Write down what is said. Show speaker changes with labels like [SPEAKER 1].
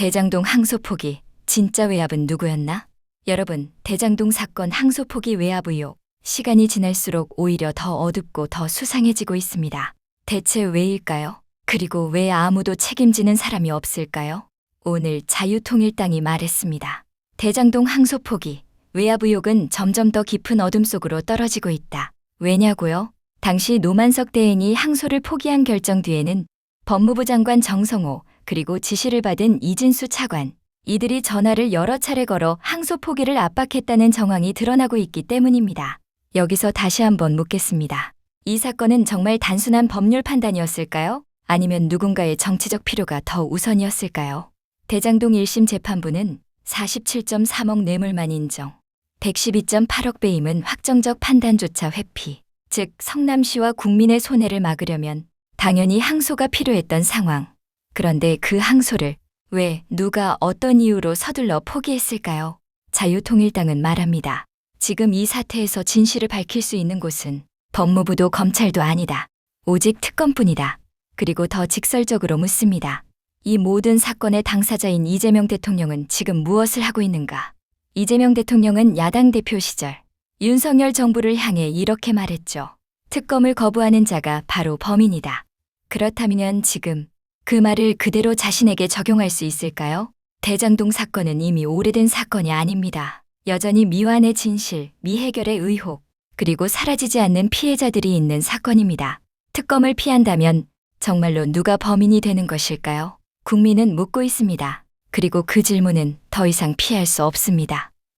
[SPEAKER 1] 대장동 항소 포기 진짜 외압은 누구였나? 여러분, 대장동 사건 항소 포기 외압 의혹 시간이 지날수록 오히려 더 어둡고 더 수상해지고 있습니다. 대체 왜일까요? 그리고 왜 아무도 책임지는 사람이 없을까요? 오늘 자유통일당이 말했습니다. 대장동 항소 포기 외압 의혹은 점점 더 깊은 어둠 속으로 떨어지고 있다. 왜냐고요? 당시 노만석 대행이 항소를 포기한 결정 뒤에는 법무부 장관 정성호 그리고 지시를 받은 이진수 차관 이들이 전화를 여러 차례 걸어 항소 포기를 압박했다는 정황이 드러나고 있기 때문입니다. 여기서 다시 한번 묻겠습니다. 이 사건은 정말 단순한 법률 판단이었을까요? 아니면 누군가의 정치적 필요가 더 우선이었을까요? 대장동 1심 재판부는 47.3억 뇌물만 인정, 112.8억 배임은 확정적 판단조차 회피, 즉 성남시와 국민의 손해를 막으려면 당연히 항소가 필요했던 상황. 그런데 그 항소를 왜 누가 어떤 이유로 서둘러 포기했을까요? 자유통일당은 말합니다. 지금 이 사태에서 진실을 밝힐 수 있는 곳은 법무부도 검찰도 아니다. 오직 특검뿐이다. 그리고 더 직설적으로 묻습니다. 이 모든 사건의 당사자인 이재명 대통령은 지금 무엇을 하고 있는가? 이재명 대통령은 야당 대표 시절 윤석열 정부를 향해 이렇게 말했죠. 특검을 거부하는 자가 바로 범인이다. 그렇다면 지금 그 말을 그대로 자신에게 적용할 수 있을까요? 대장동 사건은 이미 오래된 사건이 아닙니다. 여전히 미완의 진실, 미해결의 의혹, 그리고 사라지지 않는 피해자들이 있는 사건입니다. 특검을 피한다면 정말로 누가 범인이 되는 것일까요? 국민은 묻고 있습니다. 그리고 그 질문은 더 이상 피할 수 없습니다.